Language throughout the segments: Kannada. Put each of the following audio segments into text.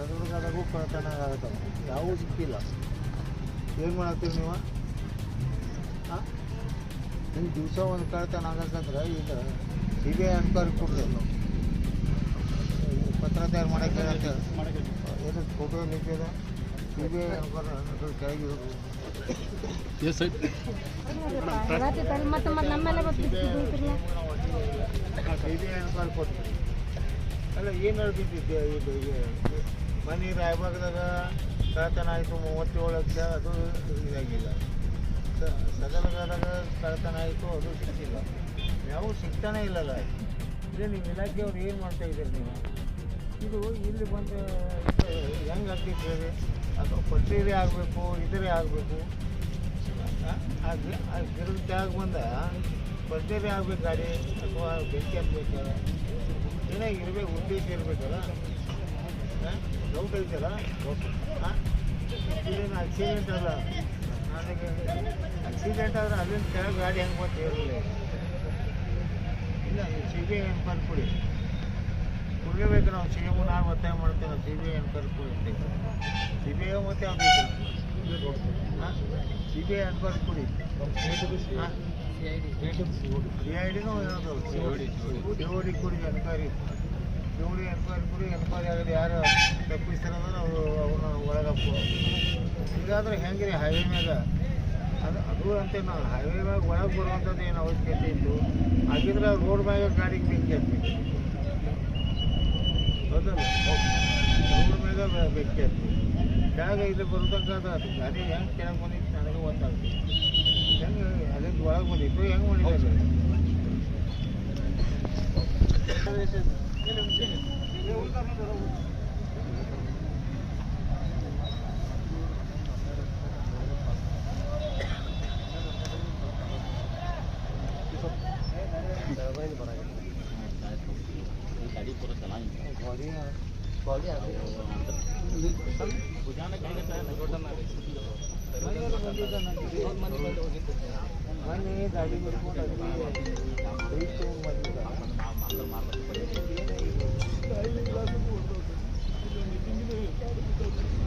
ಸದರ್ಗದಾಗೂ ಕಳ್ತನ ಆಗತ್ತವ ಯಾವೂ ಸಿಕ್ಕಿಲ್ಲ. ಏನು ಮಾಡತ್ತೀರಿ ನೀವು? ಹಾಂ ನಿಮ್ಗೆ ದಿವಸ ಒಂದು ಕಳ್ತನ ಆಗತ್ತಂದ್ರೆ ಈಗ ಸಿ ಬಿ ಐ ಅನ್ಕ್ವೈರಿ ಕೊಡ್ರಿ. ಪತ್ರ ತಯಾರು ಮಾಡಕ್ಕೆ ಅಂತ ಏನು ಫೋಟೋ ನಿಂತಿದೆ ಸಿ ಬಿ ಐ ಅನ್ಕ್ವೈರಿ ಕೆಳಗಿರೋದು ಮತ್ತೆ ಸಿ ಬಿ ಐ ಅನ್ಕ್ವೈರಿ ಕೊಡ್ತೀನಿ ಅಲ್ಲ ಏನು ಹೇಳ್ತಿದ್ದೆ ಇದು ಈಗ ಮನೆ ರಾಯಬಾಗದಾಗ ಕಳತನ ಆಯಿತು, ಮೂವತ್ತೇಳು ಲಕ್ಷ, ಅದು ಇದಾಗಿಲ್ಲ. ಸ- ಕಳತನ ಆಯಿತು, ಅದು ಸಿಕ್ಕಿಲ್ಲ. ಯಾವ ಸಿಗ್ತಾನೆ ಇಲ್ಲಲ್ಲ. ಇದೇ ನಿಮ್ಮ ಇಲಾಖೆಯವ್ರು ಏನು ಮಾಡ್ತಾ ಇದ್ದೀರಿ ನೀವು? ಇದು ಇಲ್ಲಿ ಬಂದು, ಹೆಂಗೆ ಆಗ್ತೈತೆ ಹೇಳಿ ಅದು ಪಟ್ಟಿರೇ ಆಗಬೇಕು ಇದರೇ ಆಗಬೇಕು. ಆ ಜಾಗ ಬಂದ ಪಟ್ರೀರೇ ಆಗ್ಬೇಕು ಗಾಡಿ ಅಥವಾ ಬೆಂಕಿ ಹತ್ಬೇಕು ಏನೋ ಇರಬೇಕು ಉದ್ದೇಶ ಇರಬೇಕಲ್ಲ. ಡೌಟ್ ಐತಲ್ಲ ಹಾಂ ಇದೇನು ಆಕ್ಸಿಡೆಂಟ್ ಅಲ್ಲ. ನನಗೆ ಆಕ್ಸಿಡೆಂಟ್ ಆದ್ರೆ ಅಲ್ಲಿಂದ ಕೆಳಗೆ ಗಾಡಿ ಹೆಂಗ್ ಇರಲಿಲ್ಲ ಇಲ್ಲ ಸಿ ಬಿ ಐ ಎನ್ಕ್ವೈರಿ ಕೊಡಿ ಕೊಡಲೇಬೇಕು ನಾವು ಸಿ ಎಂ ನಾನು ಒತ್ತಾಯ ಮಾಡ್ತೇವೆ ಸಿ ಬಿ ಐ ಎನ್ಕ್ವೈರಿ ಕೊಡಿ ಸಿ ಬಿ ಐ ಮತ್ತೆ ಯಾವ್ದು ಹಾಂ ಸಿ ಬಿ ಐ ಎನ್ಕ್ವೈರಿ ಕೊಡಿ ಹಾಂ ಸಿ ಐ ಡಿನೂ ಯಾವುದು ಸಿ ಓ ಡಿ ಕೊಡಿ enquiry C O D enquiry ಕೊಡಿ ಎನ್ಕ್ವೈರಿ ಆಗಲಿ ಯಾರು? ತಪ್ಪಿಸ್ತಾರಂದ್ರೆ ಅವರು ಅವನ್ನ ಒಳಗಪ್ಪು ಹೀಗಾದ್ರೆ ಹೆಂಗೆ ಹೆಂಗ್ರಿ ಹೈವೇ ಮ್ಯಾಗ? ಅದು ಅದು ಅಂತ ನಾವು ಹೈವೇ ಮ್ಯಾಗ ಒಳಗೆ ಬರುವಂಥದ್ದು ಏನು ಅವಶ್ಯಕತೆ ಇತ್ತು ಹಾಗಿದ್ರೆ ರೋಡ್ ಮ್ಯಾಗ ಗಾಡಿಗೆ ಬೆಂಕಿ ಹೌದಲ್ಲ? ರೋಡ್ ಮ್ಯಾಗ ಬೆಂಕಿ ಹತ್ಬೇಕು ಕೆಳಗೆ ಇದು ಬರ್ತಂಕ ಅದು ಗಾಡಿ ಹೆಂಗೆ ಕೆಳಗೆ ಬಂದಿತ್ತು ನನಗೆ ಗೊತ್ತಾಗ್ತದೆ ಹೆಂಗೆ ಅಲ್ಲಿಂದ ಒಳಗೆ ಬಂದಿತ್ತು ಹೆಂಗೆ ಮಾಡಿದ್ದಾರೆ ಮನೆ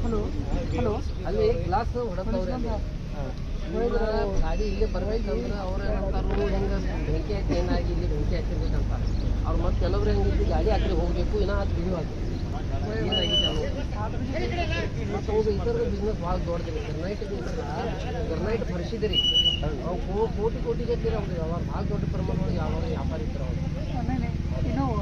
ಹಲೋ ಹಲೋ ಅಲ್ಲಿ ಗ್ಲಾಸ್ ಹೊಡತ್ತವ್ರೆ ಅಲ್ಲಿ ಇವ್ರ ಗಾಡಿ ಇಲ್ಲಿ ಬರ್ಬೇಕಂದ್ರೆ ಅವ್ರ ಏನಂತಾರು ಹೆಂಗೆ ಬೆಂಕಿ ಐತೆ ಏನಾಗಿ ಇಲ್ಲಿ ಬೆಂಕಿ ಹಚ್ಚಿರ್ಬೇಕಂತ ಅವ್ರು ಮತ್ತೆ ಕೆಲವ್ರು ಹೆಂಗಿದ್ದು ಗಾಡಿ ಆ ಹೋಗಬೇಕು ಇನ್ನೂ ಅದು ಬಿಡು ಆಗಿ ಏನಾಗಿದೆ ಮತ್ತು ಅವ್ರು ಬಿಸ್ನೆಸ್ ಭಾಳ ದೊಡ್ಡದಿರಿ ಗರ್ನೈಟ್ ಗರ್ನೈಟ್ ಭರಿಸಿದಿರಿ ಅವು ಕೋಟಿ ಕೋಟಿ ಗಟ್ಟಿರಿ ಅವ್ರಿಗೆ ಅವ್ರು ಭಾಳ ದೊಡ್ಡ ಪ್ರಮಾಣದೊಳಗೆ ಯಾವ ವ್ಯಾಪಾರಿ ಇರ್ತಾರೆ ಅವ್ರು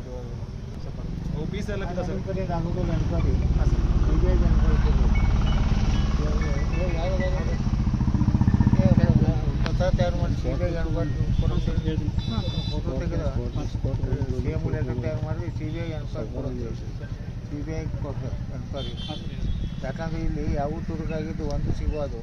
ಪೀಸ್ ಎಲ್ಲ ಬಿದ್ದ ಸರ್? ತಯಾರು ಮಾಡಿ ಸಿ ಬಿ ಐ ಫೋಟೋ ತೆಗೆದ ಸಿ ಎಂ ಲೆಟರ್ ತಯಾರು ಮಾಡಿ ಸಿ ಬಿ ಐ ಎನ್ಕ್ವೈರಿ ಕೊಡೋದು ಸಿ ಬಿ ಐ ಕೊಡ್ತಾರೆ ಎನ್ಕ್ವೈರಿ ಯಾಕಂದ್ರೆ ಇಲ್ಲಿ ಯಾವ ತುರುಗಾಗಿದ್ದು ಒಂದು ಸಿಗೋದು